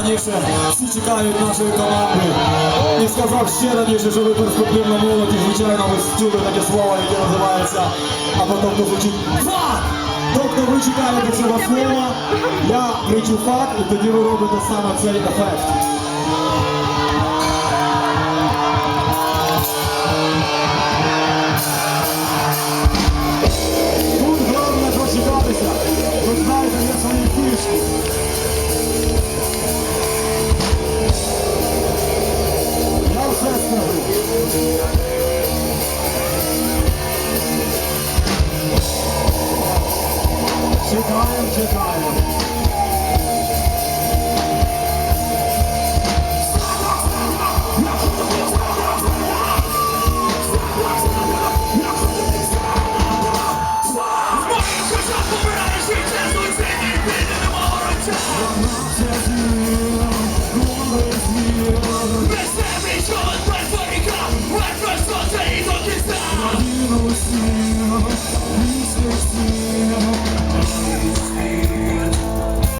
Раніше всі чекають нашої команди. І сказав ще раніше, що ви перспективна молодь, і звичайно ви чули таке слово, яке називається, або тобто звучить фак! Тобто ви чекаєте цього слова, я кричу фак, і тоді ви робите саме цей ефект. Чекаємо, чекаємо.